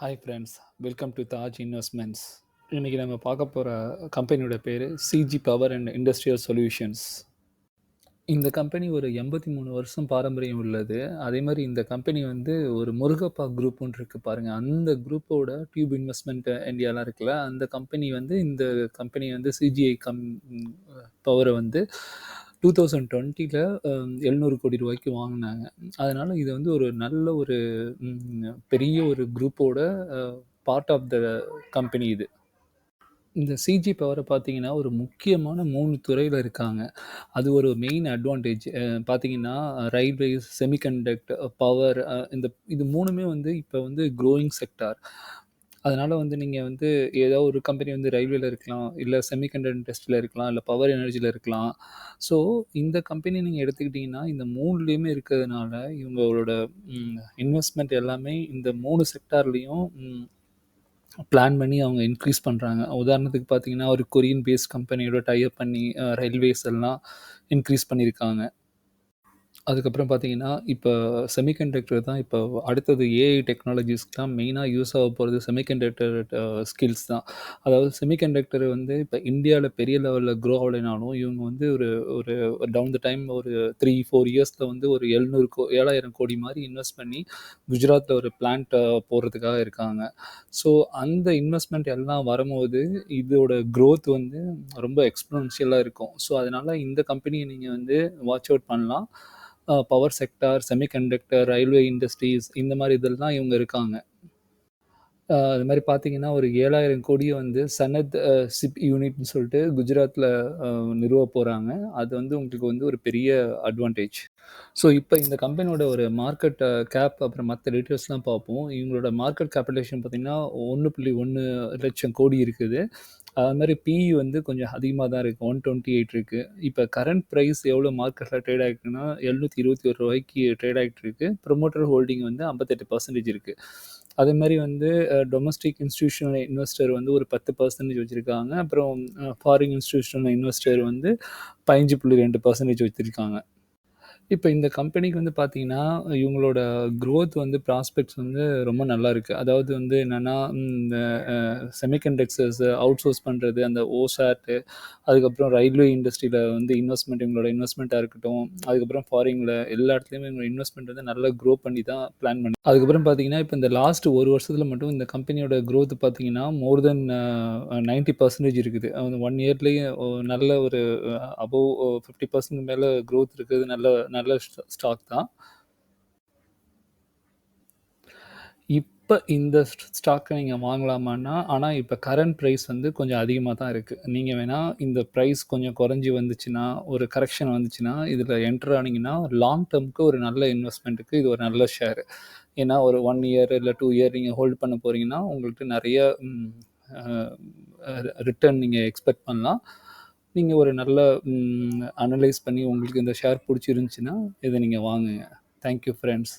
Hi friends welcome to Taj investments இன்றைக்கி நம்ம பார்க்க போகிற கம்பெனியோட பேர் CG power and industrial solutions இந்த கம்பெனி ஒரு எண்பத்தி மூணு வருஷம் பாரம்பரியம் உள்ளது. அதே மாதிரி இந்த கம்பெனி வந்து ஒரு முருகப்பா குரூப்னு இருக்குது பாருங்கள் அந்த குரூப்போட டியூப் இன்வெஸ்ட்மெண்ட் இந்தியாலாம் இருக்குல்ல. அந்த கம்பெனி வந்து இந்த கம்பெனி வந்து சிஜிஐ கம் பவரை வந்து டூ தௌசண்ட் டுவெண்ட்டியில் எழுநூறு கோடி ரூபாய்க்கு வாங்கினாங்க. அதனால் இது வந்து ஒரு நல்ல ஒரு பெரிய ஒரு குரூப்போட பார்ட் ஆஃப் த கம்பெனி இது. இந்த சிஜி பவரை பார்த்தீங்கன்னா ஒரு முக்கியமான மூணு துறையில் இருக்காங்க. அது ஒரு மெயின் அட்வான்டேஜ் பார்த்தீங்கன்னா ரயில்வேஸ் செமிகண்டக்ட் பவர் இந்த இது மூணுமே வந்து இப்போ வந்து க்ரோயிங் செக்டார் அதனால் வந்து நீங்கள் வந்து ஏதோ ஒரு கம்பெனி வந்து ரயில்வேல இருக்கலாம் இல்லை செமிகண்டக்டர் இண்டஸ்ட்ரியில் இருக்கலாம் இல்லை பவர் எனர்ஜியில் இருக்கலாம். ஸோ இந்த கம்பெனி நீங்கள் எடுத்துக்கிட்டிங்கன்னா இந்த மூணுலேயுமே இருக்கிறதுனால இவங்களோட இன்வெஸ்ட்மெண்ட் எல்லாமே இந்த மூணு செக்டார்லேயும் பிளான் பண்ணி அவங்க இன்க்ரீஸ் பண்ணுறாங்க உதாரணத்துக்கு பார்த்தீங்கன்னா ஒரு கொரியன் பேஸ்ட் கம்பெனியோட டைப் பண்ணி ரயில்வேஸ் எல்லாம் இன்க்ரீஸ் பண்ணியிருக்காங்க. அதுக்கப்புறம் பார்த்தீங்கன்னா இப்போ செமிகண்டக்டர் தான் இப்போ அடுத்தது ஏஐ டெக்னாலஜிஸ்க்குலாம் மெயினாக யூஸ் ஆக போகிறது செமிகண்டக்டர் ஸ்கில்ஸ் தான். அதாவது செமிகண்டக்டர் வந்து இப்போ இந்தியாவில் பெரிய லெவலில் க்ரோ ஆகலைனாலும் இவங்க வந்து ஒரு ஒரு டவுன் த டைம் ஒரு த்ரீ ஃபோர் இயர்ஸில் வந்து ஒரு எழுநூறு கோ ஏழாயிரம் கோடி மாதிரி இன்வெஸ்ட் பண்ணி குஜராத்தில் ஒரு பிளான்ட் போடுறதுக்காக இருக்காங்க. ஸோ அந்த இன்வெஸ்ட்மெண்ட் எல்லாம் வரும்போது இதோட க்ரோத் வந்து ரொம்ப எக்ஸ்போனன்ஷியலாக இருக்கும். ஸோ அதனால் இந்த கம்பெனியை நீங்கள் வந்து வாட்ச் அவுட் பண்ணலாம். Power sector semiconductor railway industries இந்த மாதிரி இதெல்லாம் இவங்க இருக்காங்க. அது மாதிரி பார்த்தீங்கன்னா ஒரு ஏழாயிரம் கோடியை வந்து சனத் சிப் யூனிட்னு சொல்லிட்டு குஜராத்தில் நிறுவ போகிறாங்க அது வந்து உங்களுக்கு வந்து ஒரு பெரிய அட்வான்டேஜ் ஸோ இப்போ இந்த கம்பெனியோட ஒரு மார்க்கெட் கேப் அப்புறம் மற்ற டீட்டெயில்ஸ்லாம் பார்ப்போம். இவங்களோட மார்க்கெட் கேபிடேஷன் பார்த்தீங்கன்னா ஒன்று புள்ளி ஒன்று லட்சம் கோடி இருக்குது. அது மாதிரி பிஇ வந்து கொஞ்சம் அதிகமாக தான் இருக்குது ஒன் டுவெண்ட்டி எயிட் இருக்குது இப்போ கரண்ட் ப்ரைஸ் எவ்வளோ மார்க்கெட்டில் ட்ரேட் ஆகிருக்குன்னா எழுநூற்றி இருபத்தி ஒரு ரூபாய்க்கு ட்ரேட் ஆகிட்டு இருக்குது ப்ரொமோட்டர் ஹோல்டிங் வந்து ஐம்பத்தெட்டு பர்சன்டேஜ் இருக்குது அதே மாதிரி வந்து டொமஸ்டிக் இன்ஸ்டியூஷனல் இன்வெஸ்டர் வந்து ஒரு பத்து பர்சன்டேஜ் வச்சுருக்காங்க. அப்புறம் ஃபாரின் இன்ஸ்டியூஷனல் இன்வெஸ்டர் வந்து பதினஞ்சு புள்ளி ரெண்டு பர்சன்டேஜ் வச்சுருக்காங்க. இப்போ இந்த கம்பெனிக்கு வந்து பார்த்தீங்கன்னா இவங்களோட க்ரோத் வந்து ப்ராஸ்பெக்ட்ஸ் வந்து ரொம்ப நல்லா இருக்குது அதாவது வந்து என்னென்னா இந்த செமிகண்டக்டர்ஸ் அவுட் சோர்ஸ் பண்ணுறது அந்த ஓசாட்டு அதுக்கப்புறம் ரயில்வே இண்டஸ்ட்ரியில் வந்து இன்வெஸ்ட்மெண்ட் இவங்களோட இன்வெஸ்ட்மெண்ட்டாக இருக்கட்டும் அதுக்கப்புறம் ஃபாரினில் எல்லா இடத்துலையுமே இவங்க இன்வெஸ்ட்மெண்ட் வந்து நல்லா க்ரோ பண்ணி தான் பிளான் பண்ணி அதுக்கப்புறம் பார்த்தீங்கன்னா இப்போ இந்த லாஸ்ட் ஒரு வருஷத்தில் மட்டும் இந்த கம்பெனியோட க்ரோத் பார்த்தீங்கன்னா மோர் தென் நைன்ட்டி பர்சன்டேஜ் இருக்குது. ஒன் இயர்லேயே நல்ல ஒரு அபோவ் ஃபிஃப்டி பர்சன்ட் மேலே குரோத் இருக்குது நல்ல நல்ல ஸ்டாக் தான். இப்போ இந்த ஸ்டாக்கை நீங்கள் வாங்கலாமான்னா ஆனால் இப்போ கரண்ட் ப்ரைஸ் வந்து கொஞ்சம் அதிகமாக தான் இருக்குது நீங்கள் வேணால் இந்த ப்ரைஸ் கொஞ்சம் குறைஞ்சி வந்துச்சுன்னா ஒரு கரெக்ஷன் வந்துச்சுன்னா இதில் என்டர் ஆனீங்கன்னா லாங் டேர்முக்கு ஒரு நல்ல இன்வெஸ்ட்மெண்ட்டுக்கு இது ஒரு நல்ல ஷேர் ஏன்னா ஒரு ஒன் இயர் இல்லை டூ இயர் நீங்கள் ஹோல்ட் பண்ண போகிறீங்கன்னா உங்களுக்கு நிறைய ரிட்டர்ன் நீங்கள் எக்ஸ்பெக்ட் பண்ணலாம். நீங்கள் ஒரு நல்ல அனலைஸ் பண்ணி உங்களுக்கு இந்த ஷேர் பிடிச்சிருந்துச்சின்னா இதை நீங்கள் வாங்குங்க. Thank you friends